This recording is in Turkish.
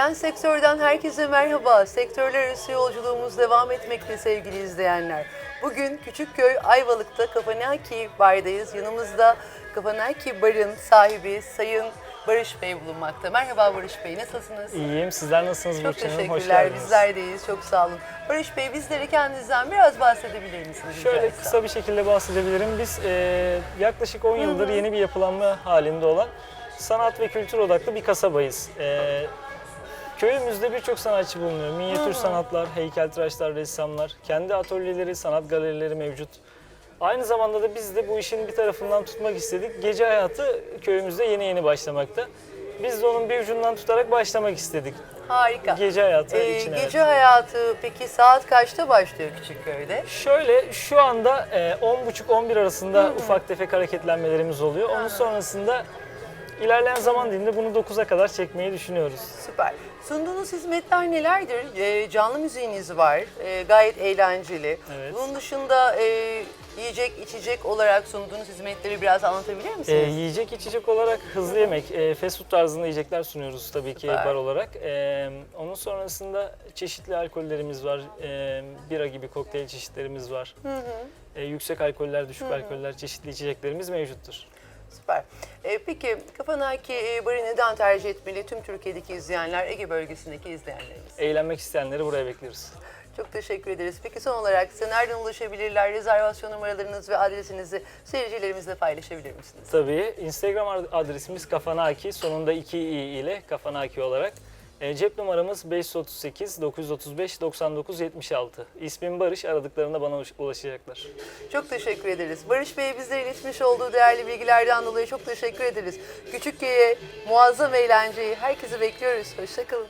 Herkese merhaba. Sektörler arası yolculuğumuz devam etmekte sevgili izleyenler. Bugün Küçükköy Ayvalık'ta Kafanaki Bar'dayız. Yanımızda Kafanaki Bar'ın sahibi Sayın Barış Bey bulunmakta. Merhaba Barış Bey, nasılsınız? İyiyim. Sizler nasılsınız Çok Burçin Hanım? Hoş teşekkürler. geldiniz. Bizler deyiz. Çok sağ olun. Barış Bey bizlere kendinizden biraz bahsedebilir misiniz? rica Şöyle etsem? kısa bir şekilde bahsedebilirim. Biz e, yaklaşık 10 yıldır yeni bir yapılanma halinde olan sanat ve kültür odaklı bir kasabayız. E, köyümüzde birçok sanatçı bulunuyor. Minyatür sanatlar, heykeltıraşlar, ressamlar, kendi atölyeleri, sanat galerileri mevcut. Aynı zamanda da biz de bu işin bir tarafından tutmak istedik. Gece hayatı köyümüzde yeni yeni başlamakta. Biz de onun bir ucundan tutarak başlamak istedik. Harika. Gece hayatı Ee, için. gece evet. hayatı peki saat kaçta başlıyor Küçükköy'de? Şöyle şu anda e, 10.30-11 arasında ufak tefek hareketlenmelerimiz oluyor. Onun sonrasında ilerleyen zaman dilinde bunu 9'a kadar çekmeyi düşünüyoruz. Süper. Sunduğunuz hizmetler nelerdir? Ee, canlı müziğiniz var. Ee, gayet eğlenceli. Evet. Bunun dışında e, yiyecek, içecek olarak sunduğunuz hizmetleri biraz anlatabilir E, misiniz? yiyecek içecek olarak hızlı yemek, e, fast food tarzında yiyecekler sunuyoruz tabii ki Süper. bar olarak. E, onun sonrasında çeşitli alkollerimiz var. E, bira gibi kokteyl çeşitlerimiz var. E, yüksek alkoller, düşük alkoller, çeşitli içeceklerimiz mevcuttur. Süper. Ee, peki Kafanaki e, Barı neden tercih etmeli tüm Türkiye'deki izleyenler, Ege bölgesindeki izleyenlerimiz? Eğlenmek isteyenleri buraya bekliyoruz. Çok teşekkür ederiz. Peki son olarak size nereden ulaşabilirler? Rezervasyon numaralarınız ve adresinizi seyircilerimizle paylaşabilir misiniz? Tabii. Instagram ad- adresimiz kafanaki sonunda 2 i ile kafanaki olarak. E, cep numaramız 538 935 99 76. İsmim Barış. Aradıklarında bana ulaş- ulaşacaklar. Çok teşekkür ederiz. Barış Bey bize iletmiş olduğu değerli bilgilerden dolayı çok teşekkür ederiz. Küçükköy'e muazzam eğlenceyi herkesi bekliyoruz. Hoşçakalın.